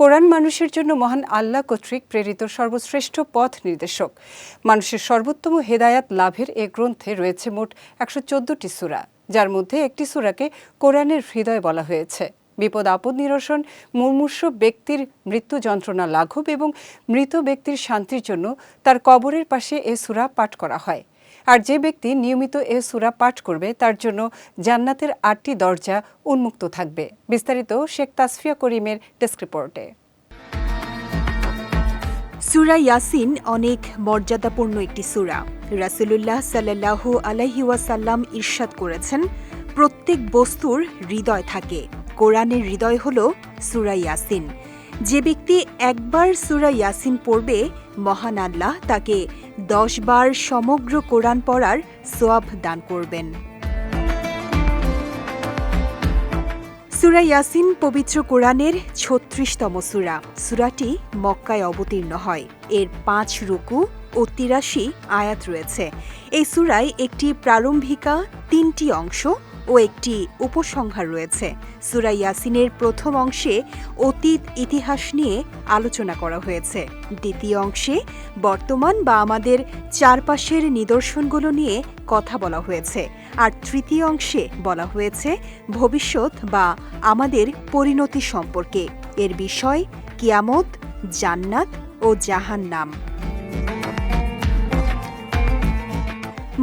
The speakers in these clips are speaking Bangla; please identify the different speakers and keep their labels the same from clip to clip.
Speaker 1: কোরআন মানুষের জন্য মহান আল্লাহ কর্তৃক প্রেরিত সর্বশ্রেষ্ঠ পথ নির্দেশক। মানুষের সর্বোত্তম হেদায়াত লাভের এ গ্রন্থে রয়েছে মোট একশো চোদ্দটি সুরা, যার মধ্যে একটি সুরাকে কোরআনের হৃদয় বলা হয়েছে। বিপদ আপদ নিরসন, মুমূর্ষ ব্যক্তির মৃত্যু যন্ত্রণা লাঘব এবং মৃত ব্যক্তির শান্তির জন্য তার কবরের পাশে এ সুরা পাঠ করা হয়। আর যে ব্যক্তি নিয়মিত এ সুরা পাঠ করবে, তার জন্য জান্নাতের আটটি দরজা উন্মুক্ত থাকবে। বিস্তারিত শেখ তাসফিয়া করিমের ডেস্ক রিপোর্টে।
Speaker 2: সুরা ইয়াসিন অনেক মর্যাদাপূর্ণ একটি সুরা। রাসুলুল্লাহ সাল্লাহ আলহি ওয়াসাল্লাম ইরশাদ করেছেন, প্রত্যেক বস্তুর হৃদয় থাকে। কোরআনের হৃদয় হল সুরা ইয়াসিন। যে ব্যক্তি একবার সুরা ইয়াসিন পড়বে, মহান আল্লাহ তাকে দশ বার সমগ্র কোরআন পড়ার সোয়াব দান করবেন। সুরা ইয়াসিন পবিত্র কোরআনের ছত্রিশতম সুরা। সুরাটি মক্কায় অবতীর্ণ হয়। এর পাঁচ রুকু ও তিরাশি আয়াত রয়েছে। এই সুরায় একটি প্রারম্ভিকা তিনটি অংশ ও একটি উপসংহার রয়েছে। সুরা ইয়াসিনের প্রথম অংশে অতীত, ইতিহাস নিয়ে আলোচনা করা হয়েছে। দ্বিতীয় অংশে বর্তমান বা আমাদের চারপাশের নিদর্শনগুলো নিয়ে কথা বলা হয়েছে। আর তৃতীয় অংশে বলা হয়েছে ভবিষ্যৎ বা আমাদের পরিণতি সম্পর্কে। এর বিষয় কিয়ামত, জান্নাত ও জাহান্নাম।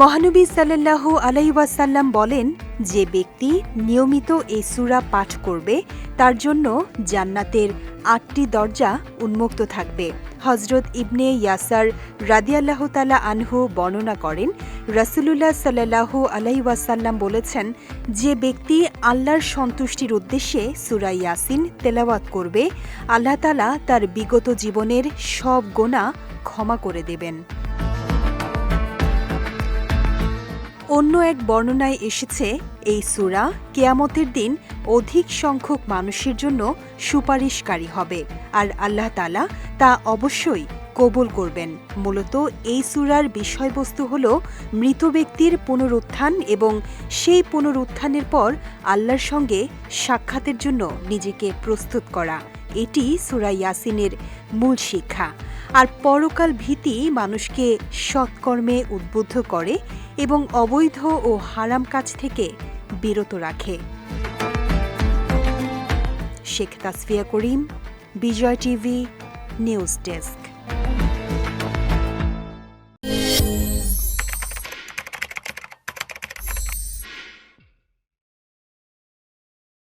Speaker 2: মহানবী সাল্লাহ আলাইসাল্লাম বলেন, যে ব্যক্তি নিয়মিত এই সুরা পাঠ করবে, তার জন্য জান্নাতের আটটি দরজা উন্মুক্ত থাকবে। হজরত ইবনে ইয়াসার রাদিয়াল্লাহ তালা আনহু বর্ণনা করেন, রাসুলুল্লাহ সাল্লাহ আলাইসাল্লাম বলেছেন, যে ব্যক্তি আল্লাহর সন্তুষ্টির উদ্দেশ্যে সুরা ইয়াসিন তেলাওয়াত করবে, আল্লাহ তালা তার বিগত জীবনের সব গোনা ক্ষমা করে দেবেন। অন্য এক বর্ণনায় এসেছে, এই সুরা কেয়ামতের দিন অধিক সংখ্যক মানুষের জন্য সুপারিশকারী হবে আর আল্লাহ তালা তা অবশ্যই কবুল করবেন। মূলত এই সুরার বিষয়বস্তু হল মৃত ব্যক্তির পুনরুত্থান এবং সেই পুনরুত্থানের পর আল্লাহর সঙ্গে সাক্ষাতের জন্য নিজেকে প্রস্তুত করা। এটি সুরা ইয়াসিনের মূল শিক্ষা। আর পরকাল ভীতি মানুষকে সৎকর্মে উদ্বুদ্ধ করে এবং অবৈধ ও হারাম কাজ থেকে বিরত রাখে। Sheikh Tasfia Karim, Bijoy TV, news desk.